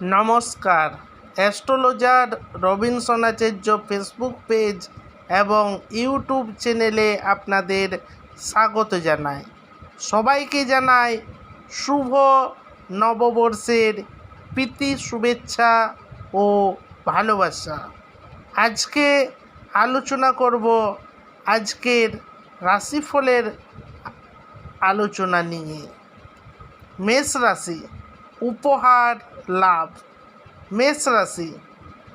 নমস্কার। Astrologer Robinson Acharya Facebook page এবং YouTube চ্যানেলে আপনাদের স্বাগত জানাই। সবাইকে জানাই শুভ নববর্ষের প্রীতি, শুভেচ্ছা ও ভালোবাসা। আজকে আলোচনা করব আজকের রাশিফলের আলোচনা নিয়ে। মেষ রাশি উপহার লাভ। মেষ রাশি,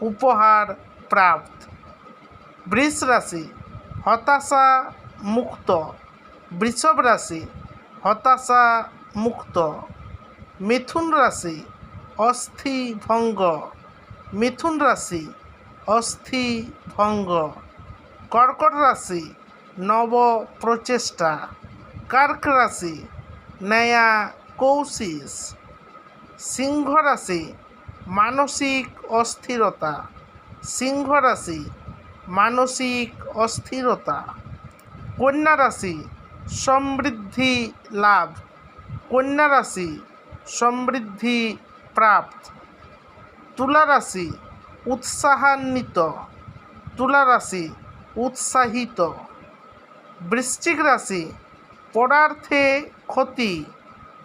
উপহার প্রাপ্ত। বৃষ রাশি, হতাশা মুক্ত। বৃষভ রাশি, হতাশা মুক্ত। মিথুন রাশি অস্থি ভঙ্গ মিথুন রাশি অস্থি ভঙ্গ কর্কট রাশি, নব প্রচেষ্টা। কার্ক রাশি, নয়া কৌশিস। সিংহ রাশি মানসিক অস্থিরতা। সিংহ রাশি মানসিক অস্থিরতা। কন্যা রাশি সমৃদ্ধি লাভ। কন্যা রাশি সমৃদ্ধি প্রাপ্ত। তুলা রাশি উৎসাহান্বিত। তুলা রাশি উৎসাহিত। বৃশ্চিক রাশি, পদার্থে ক্ষতি।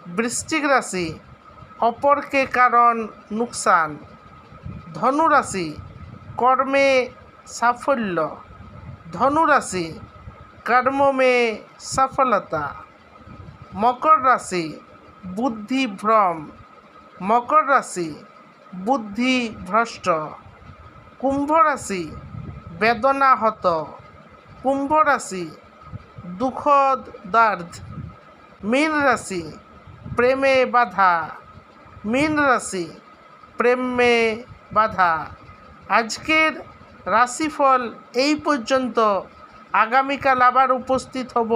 বৃশ্চিক রাশি অপরকে কারণ নুকসান। ধনুরাশি কর্মে সাফল্য। ধনুরাশি কর্মমে সফলতা। মকর রাশি বুদ্ধি ভ্রম। মকর রাশি বুদ্ধি ভ্রষ্ট। কুম্ভ রাশি বেদনাহত। কুম্ভ রাশি দুঃখদ দার্দ মীন রাশি প্রেমে বাধা। মীন রাশি, প্রেমে বাধা। আজকের রাশিফল এই পর্যন্ত। আগামীকাল আবার উপস্থিত হব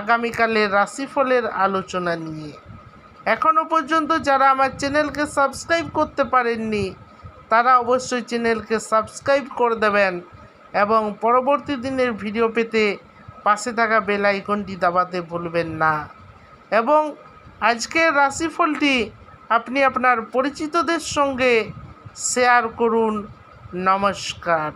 আগামীকালের রাশিফলের আলোচনা নিয়ে। এখনও পর্যন্ত যারা আমার চ্যানেলকে সাবস্ক্রাইব করতে পারেননি, তারা অবশ্যই চ্যানেলকে সাবস্ক্রাইব করে দেবেন এবং পরবর্তী দিনের ভিডিও পেতে পাশে থাকা বেল আইকনটি দাবাতে ভুলবেন না। এবং আজকের রাশিফলটি আপনি আপনার পরিচিতদের সঙ্গে শেয়ার করুন। নমস্কার।